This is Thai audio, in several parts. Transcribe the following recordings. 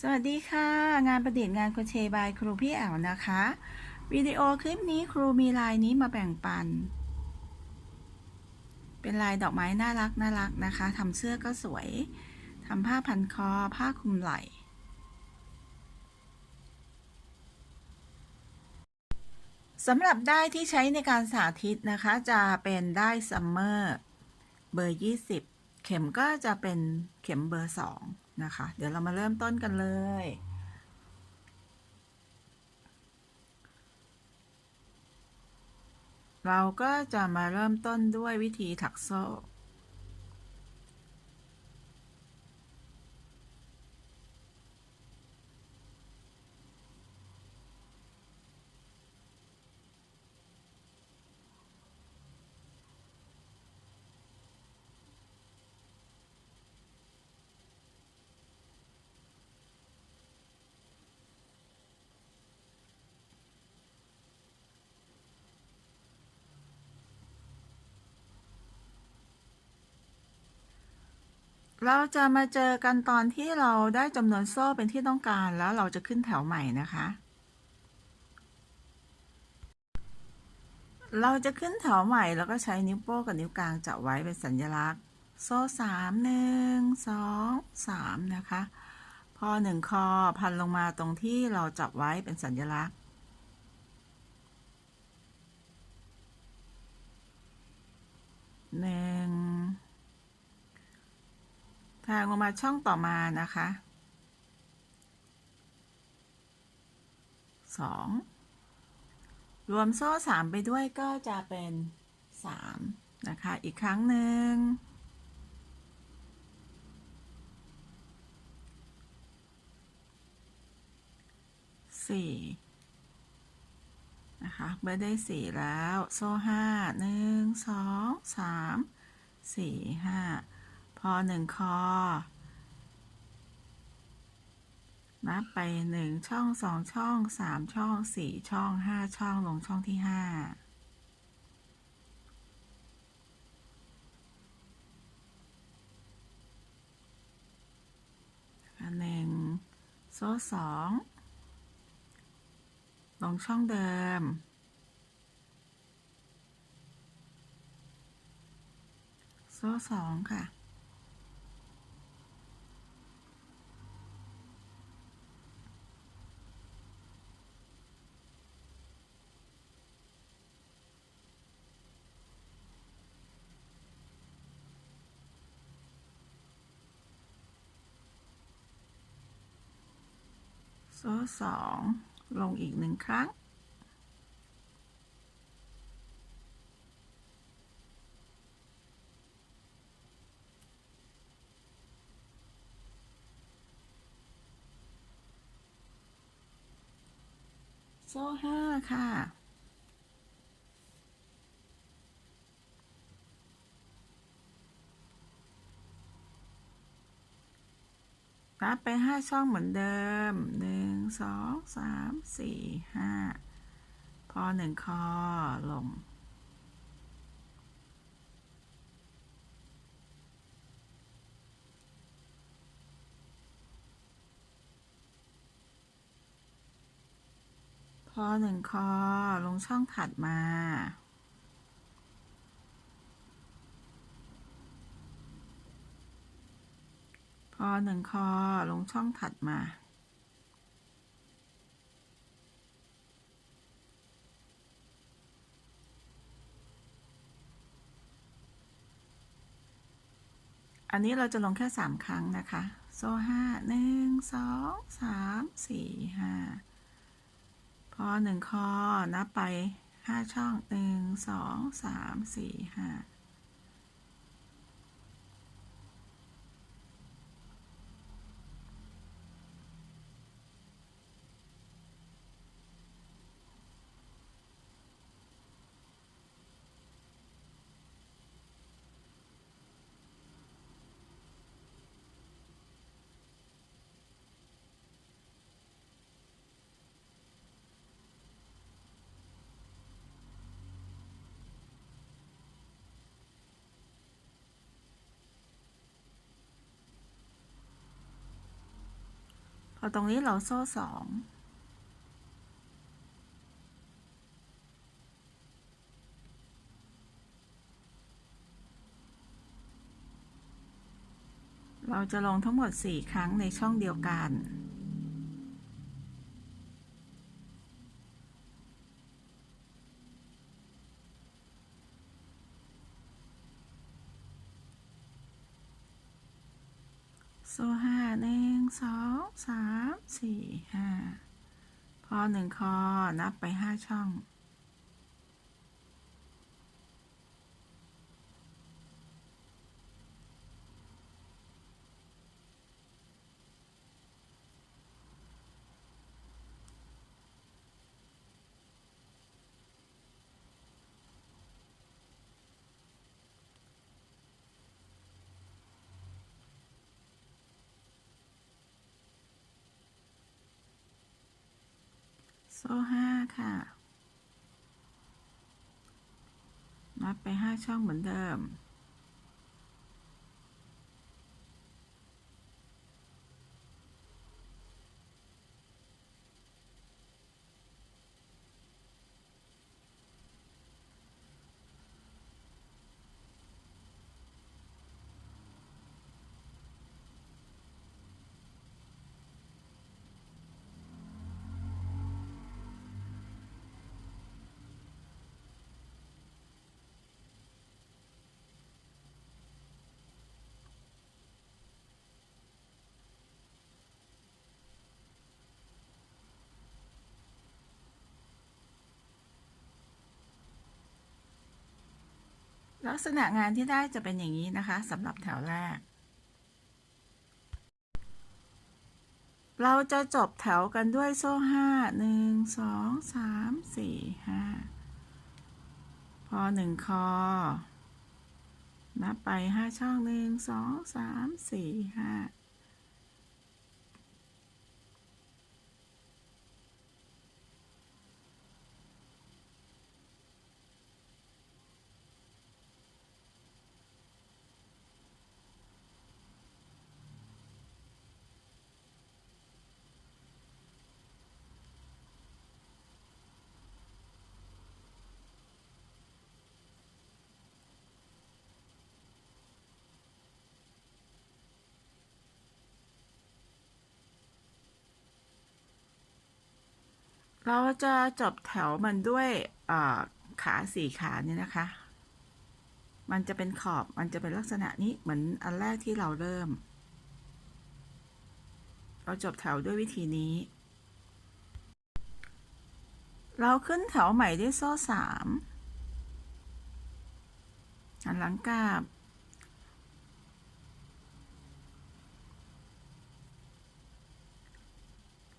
สวัสดีค่ะ งานประดิษฐ์งานโคเชบายครูพี่แอ๋วนะคะ วิดีโอคลิปนี้ครูมีลายนี้มาแบ่งปัน เป็นลายดอกไม้น่ารักน่ารักนะคะทำเสื้อก็สวยทำผ้าพันคอ ผ้าคลุมไหล่สำหรับได้ที่ใช้ในการสาธิตนะคะ จะเป็นได้ซัมเมอร์เบอร์ 20 เข็มก็จะเป็นเข็มเบอร์ 2 นะคะ เดี๋ยวเรามาเริ่มต้นกันเลย เราก็จะมาเริ่มต้นด้วยวิธีถักโซ่ เราจะมาเจอกันตอนที่เราได้จำนวนโซ่เป็นที่ต้องการแล้วเราจะขึ้นแถวใหม่นะคะ เราจะขึ้นแถวใหม่แล้วก็ใช้นิ้วโป้งกับนิ้วกลางจับไว้เป็นสัญลักษณ์ โซ่สามหนึ่งสองสามนะคะ พอหนึ่งคอพันลงมาตรงที่เราจับไว้เป็นสัญลักษณ์ หนึ่ง แทงลงมาช่องต่อมานะคะสองรวมโซ่สามไปด้วยก็จะเป็นสามนะคะ อีกครั้งหนึ่งสี่นะคะเมื่อได้สี่แล้ว โซ่ห้าหนึ่งสองสามสี่ห้า พอหนึ่งคอ นับไปหนึ่งช่องสองช่องสามช่องสี่ช่องห้าช่องลงช่องที่ห้าหนึ่งโซ่สองลงช่องเดิม โซ่สองค่ะ โซ่สองลงอีกหนึ่งครั้ง โซ่ห้าค่ะ นับไปห้าช่องเหมือนเดิมหนึ่งสองสามสี่ห้าพอหนึ่งคอลงพอหนึ่งคอลงช่องถัดมา พอหนึ่งคอลงช่องถัดมา อันนี้เราจะลงแค่สามครั้งนะคะ โซ่ห้าหนึ่งสองสามสี่ห้าพอหนึ่งคอนับไปห้าช่องหนึ่งสองสามสี่ห้า อตรงนี้เราโซ่สองเราจะลงทั้งหมด 4 ครั้งในช่องเดียวกัน โซ่ห้าหนึ่งสองสามสี่ห้าพอหนึ่งคอนับไปห้าช่อง โซ่ห้าค่ะ นับไปห้าช่องเหมือนเดิม ลักษณะงานที่ได้จะเป็นอย่างนี้นะคะสำหรับแถวแรก เราจะจบแถวกันด้วยโซ่ห้าหนึ่งสองสามสี่ห้าพอหนึ่งคอ นับไปห้าช่องหนึ่งสองสามสี่ห้า เราจะจบแถวมันด้วยขาสี่ขาเนี่ยนะคะ มันจะเป็นขอบ มันจะเป็นลักษณะนี้เหมือนอันแรกที่เราเริ่ม เราจบแถวด้วยวิธีนี้ เราขึ้นแถวใหม่ด้วยโซ่สามหันหลังกลับ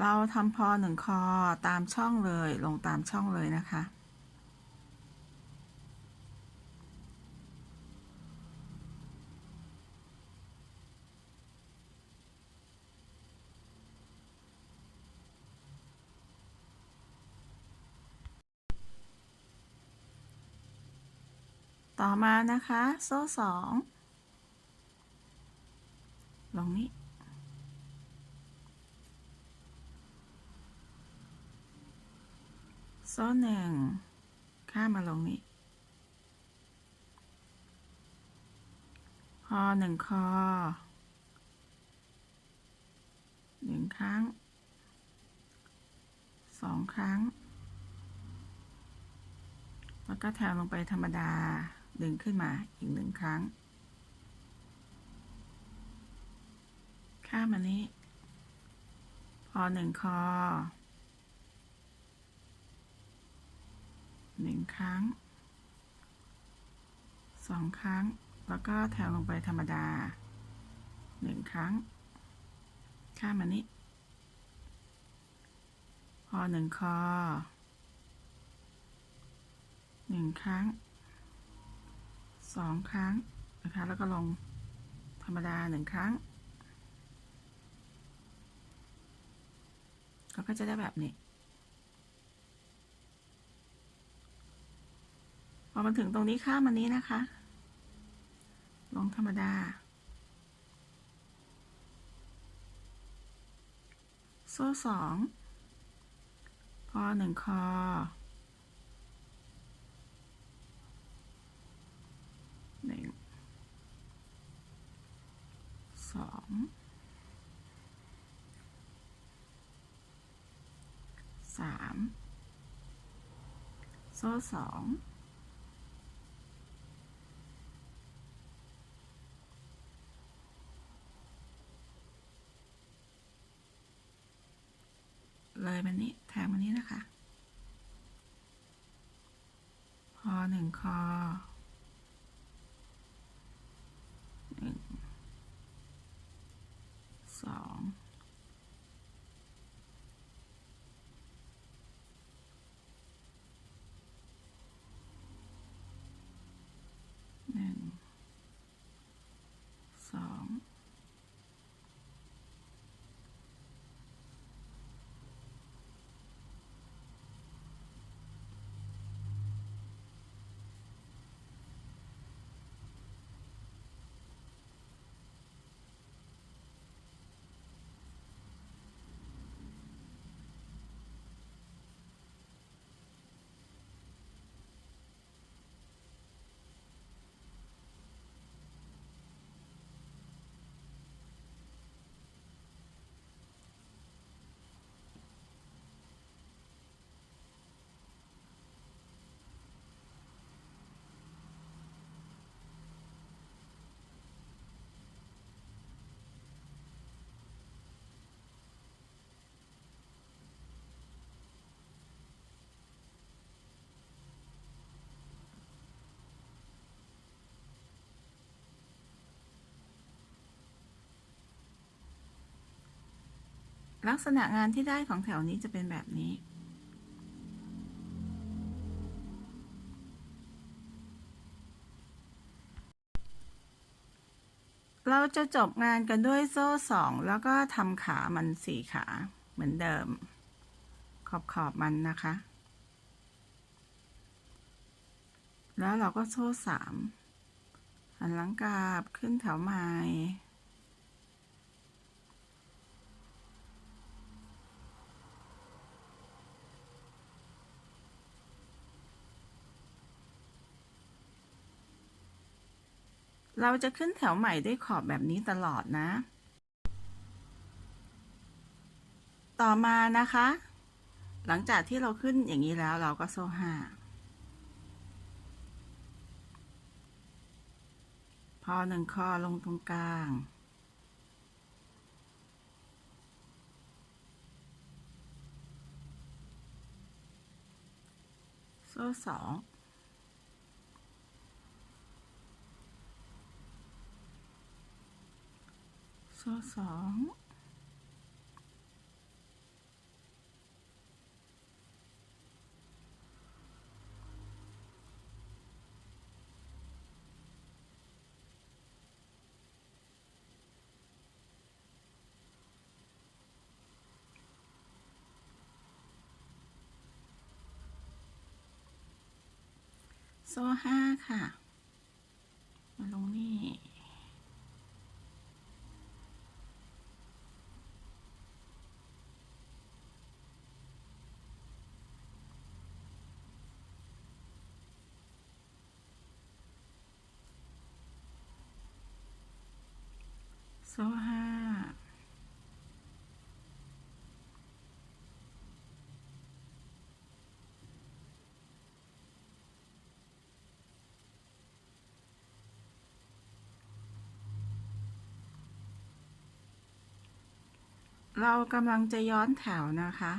เราทำพอหนึ่งคอตามช่องเลย ลงตามช่องเลยนะคะ ต่อมานะคะ โซ่สองลงนี้ โซ่หนึ่งข้ามมาลงนี้พอหนึ่งคอหนึ่งครั้งสองครั้ง แล้วก็แทงลงไปธรรมดา ดึงขึ้นมาอีกหนึ่งครั้ง ข้ามมานี้ พอหนึ่งคอ หนึ่งครั้งสองครั้ง แล้วก็แถวลงไปธรรมดาหนึ่งครั้ง ข้ามมานี้ พอหนึ่งคอหนึ่งครั้งสองครั้งนะคะ แล้วก็ลงธรรมดาหนึ่งครั้งเราก็จะได้แบบนี้ พอมาถึงตรงนี้ข้ามอันนี้นะคะ ลงธรรมดา โซ่สองพอหนึ่งคอ หนึ่ง สอง สาม โซ่สอง เลยมันนี้แทงมันนี้นะคะ พอหนึ่งคอหนึ่งสองหนึ่งสอง ลักษณะงานที่ได้ของแถวนี้จะเป็นแบบนี้ เราจะจบงานกันด้วยโซ่สองแล้วก็ทำขามันสี่ขาเหมือนเดิม ขอบขอบมันนะคะ แล้วเราก็โซ่สามหันหลังกลับขึ้นแถวใหม่ เราจะขึ้นแถวใหม่ด้วยขอบแบบนี้ตลอดนะ ต่อมานะคะ หลังจากที่เราขึ้นอย่างนี้แล้วเราก็โซ่ห้าพอหนึ่งคอลงตรงกลาง โซ่สอง โซ่สองโซ่ห้าค่ะ มาลงนี่ โซ่ห้าเรากำลังจะย้อนแถวนะคะ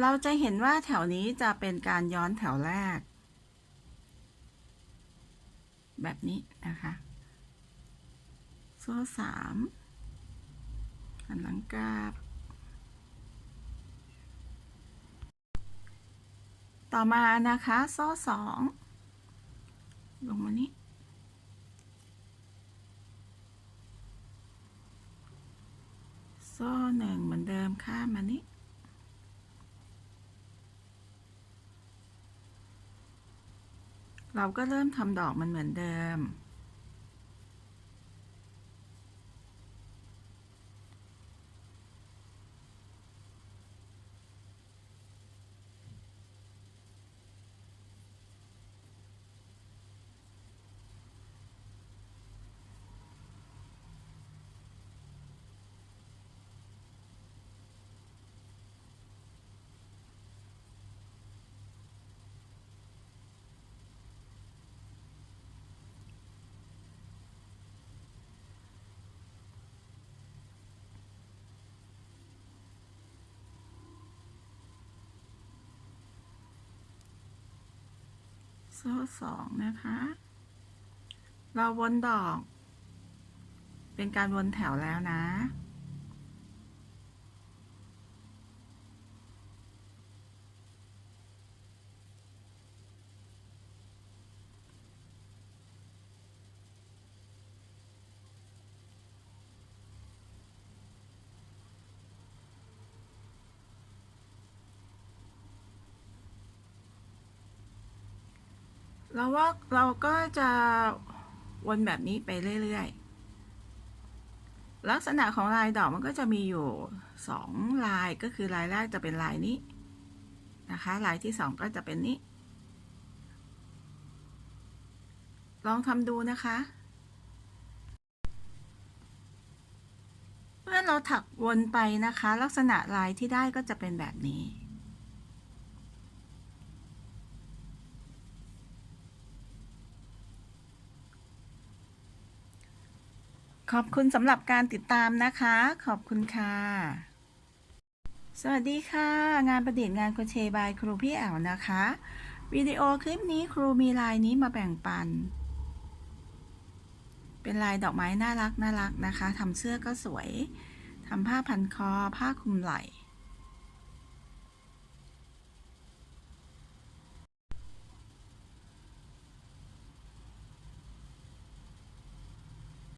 เราจะเห็นว่าแถวนี้จะเป็นการย้อนแถวแรก แบบนี้นะคะ โซ่สามหันหลังกลับต่อมานะคะ โซ่สองลงมานี้โซ่หนึ่งเหมือนเดิมข้ามมานี้ เราก็เริ่มทำดอกมันเหมือนเดิม โซ่สองนะคะ เราวนดอก เป็นการวนแถวแล้วนะ เราว่าเราก็จะวนแบบนี้ไปเรื่อยๆ ลักษณะของลายดอกมันก็จะมีอยู่สองลายก็คือลายแรกจะเป็นลายนี้นะคะ ลายที่สองก็จะเป็นนี้ ลองทำดูนะคะ เมื่อเราถักวนไปนะคะ ลักษณะลายที่ได้ก็จะเป็นแบบนี้ ขอบคุณสำหรับการติดตามนะคะ ขอบคุณค่ะ สวัสดีค่ะ งานประดิษฐ์งานโคเชบายครูพี่แอวนะคะ วิดีโอคลิปนี้ครูมีลายนี้มาแบ่งปัน เป็นลายดอกไม้น่ารักน่ารักนะคะทำเสื้อก็สวยทำผ้าพันคอ ผ้าคลุมไหล่